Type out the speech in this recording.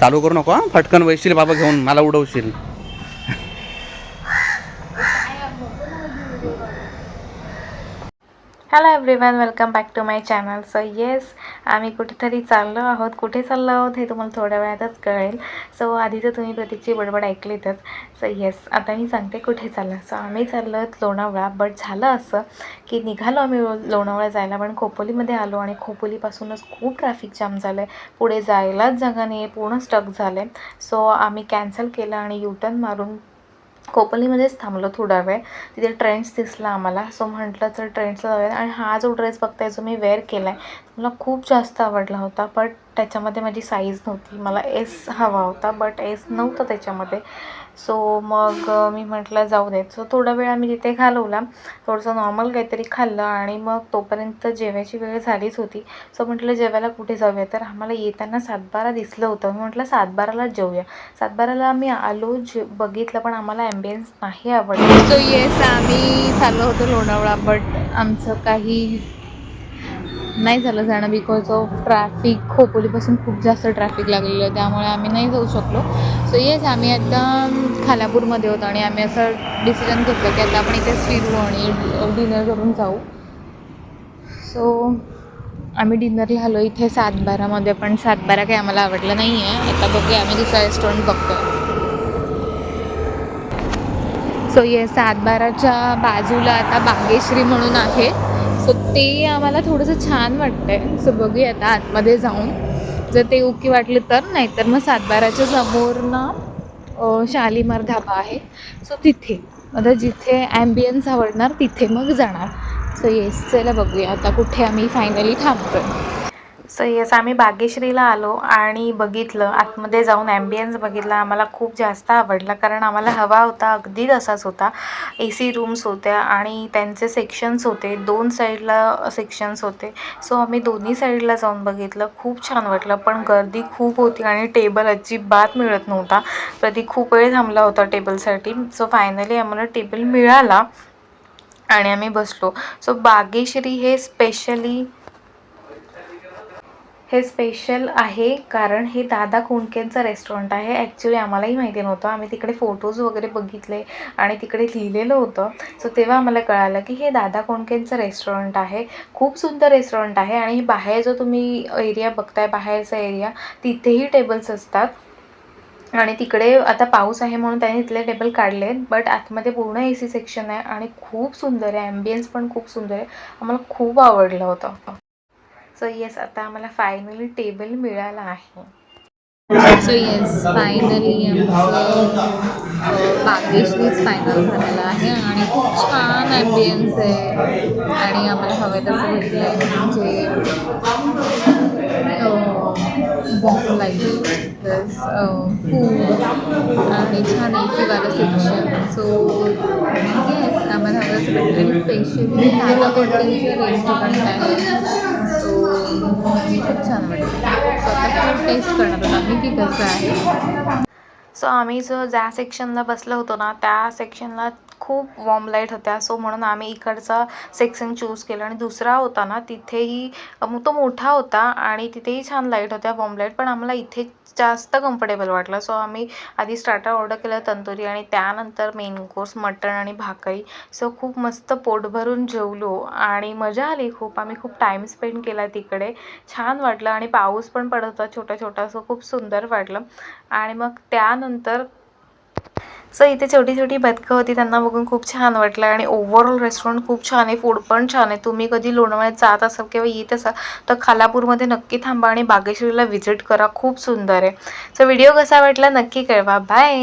चालू करू नको हां? फटकन वैशील बाबा घेऊन मला उडवशील. Hello everyone welcome back to my channel so yes आम्ही कुठेतरी चाललो आहोत. कुठे चाललो आहोत हे तुम्हाला थोड्या वेळातच कळेल. सो आधी तर तुम्ही प्रतीकची बडबड ऐकलीतच. सो येस आता मी सांगते कुठे चाललं. सो आम्ही चाललो आहोत लोणावळा. बट झालं असं की निघालो आम्ही लो- लोणावळा जायला. पण खोपोलीमध्ये आलो आणि खोपोलीपासूनच खूप ट्रॅफिक जाम झालं आहे पुढे जायलाच जागा नाही आहे पूर्ण स्टक झालं आहे सो आम्ही कॅन्सल केलं आणि यूटर्न मारून खोपोलीमध्येच थांबलो थोडा वेळ. तिथे ट्रेंड्स दिसला आम्हाला. सो म्हटलं तर ट्रेंड्सला जाऊया आणि हा जो ड्रेस बघताय जो मी वेअर केला आहे मला खूप जास्त आवडला होता. बट त्याच्यामध्ये माझी साईज नव्हती. मला एस हवा होता बट एस नव्हतं त्याच्यामध्ये. सो मग मी म्हटलं जाऊ देत सो थोडा वेळ आम्ही तिथे घालवला. थोडंसं नॉर्मल काहीतरी खाल्लं आणि मग तोपर्यंत जेवायची वेळ झालीच होती. सो म्हटलं जेवायला कुठे जाऊया? तर आम्हाला येताना सातबारा दिसलं होतं. मी म्हटलं सातबारालाच जेऊया. सातबाराला आम्ही आलो जे बघितलं पण आम्हाला ॲम्बियन्स नाही आवडलं. सो येस आम्ही चाललो होतो लोणावळा बट आमचं काही नाही झालं जाणं बिकॉज ऑफ ट्रॅफिक खोपोलीपासून खूप जास्त ट्रॅफिक लागलेलं त्यामुळे आम्ही नाही जाऊ शकलो. सो येस आम्ही आता खालापूरमध्ये होतो आणि आम्ही असं डिसिजन घेतलं की आता आपण इथेच फिरू आणि डिनर करून जाऊ. सो आम्ही डिनरला आलो इथे सातबारामध्ये पण सातबारा काही आम्हाला आवडलं नाही आहे आता बघूया आम्ही दुसरा रेस्टॉरंट बघतो सो ये सातबाराच्या बाजूला आता बागेश्री म्हणून आहे. सो ते आम्हाला थोडंसं छान वाटतंय. सो बघूया आता आतमध्ये जाऊन. जर ते ओके वाटले तर नाही तर मग सातबाराच्या समोर ना शालीमार धाबा आहे. सो तिथे आता जिथे ॲम्बियन्स आवडणार तिथे मग जाणार. सो येस चला बघूया आता कुठे आम्ही फायनली थांबतोय. सो येस आम्ही बागेश्रीला आलो आणि बघितलं. आतमध्ये जाऊन ॲम्बियन्स बघितला. आम्हाला खूप जास्त आवडला कारण आम्हाला हवा होता अगदी तसाच होता. ए सी रूम्स होत्या आणि त्यांचे सेक्शन्स होते. दोन साईडला सेक्शन्स होते. सो आम्ही दोन्ही साईडला जाऊन बघितलं. खूप छान वाटलं. पण गर्दी खूप होती आणि टेबल अजिबात मिळत नव्हता. कधी खूप वेळ थांबला होता टेबलसाठी सो फायनली आम्हाला टेबल मिळाला आणि आम्ही बसलो. सो बागेश्री हे स्पेशली हे स्पेशल आहे कारण हे दादा कोंडकेंचं रेस्टॉरंट आहे. ॲक्च्युली आम्हालाही माहिती नव्हतं. आम्ही तिकडे फोटोज वगैरे बघितले आणि तिकडे लिहिलेलं होतं. सो तेव्हा आम्हाला कळालं की हे दादा कोंडकेंचं रेस्टॉरंट आहे. खूप सुंदर रेस्टॉरंट आहे आणि बाहेर जो तुम्ही एरिया बघताय बाहेरचा एरिया तिथेही टेबल्स असतात. आणि तिकडे आता पाऊस आहे म्हणून त्यांनी तिथले टेबल काढले आहेत बट आतमध्ये पूर्ण ए सी सेक्शन आहे आणि खूप सुंदर आहे. ॲम्बियन्स पण खूप सुंदर आहे. आम्हाला खूप आवडलं होतं. सो येस आता आम्हाला फायनली टेबल मिळाला आहे. सो येस फायनली आमचं बागेश्रीच फायनल झालेलं आहे आणि खूप छान ॲम्बियन्स आहे. आणि आम्हाला हवे तसं भेटलं आहे म्हणजे बॉम्ब लाइट प्लस फूड आणि छान ए सीवालं सेक्शन सो येस आम्हाला हवं तसं भेटलं आणि स्पेशली रेस्टॉरंट आहे. खूप छान वाटतं सो टेस्ट करणार आम्ही की कसं आहे. सो आम्ही जो ज्या सेक्शनला बसलो होतो ना त्या सेक्शनला खूप वॉर्म लाइट होत्या. सो म्हणून आम्ही इकडचा सेक्शन चूज केला आणि दुसरा होता ना तिथेही तो मोठा होता आणि तिथेही छान लाइट होत्या वॉर्म लाइट पण आम्हाला इथे जास्त कम्फर्टेबल वाटलं. सो आम्ही आधी स्टार्टर ऑर्डर केलं तंदुरी आणि त्यानंतर मेन कोर्स मटण आणि भाकरी. सो खूप मस्त पोट भरून जेवलो आणि मजा आली खूप. आम्ही खूप टाईम स्पेंड केला तिकडे. छान वाटलं आणि पाऊस पण पडत होता छोटा छोटा सो खूप सुंदर वाटलं. आणि मग त्यानंतर सो इथे छोटी छोटी बदकं होती त्यांना बघून खूप छान वाटलं. आणि ओव्हरऑल रेस्टॉरंट खूप छान आहे फूड पण छान आहे. तुम्ही कधी लोणावळ्यात जात असाल किंवा येत असाल तर खालापूरमध्ये नक्की थांबा आणि बागेश्वरीला व्हिजिट करा. खूप सुंदर आहे. सो व्हिडिओ कसा वाटला नक्की कळवा. बाय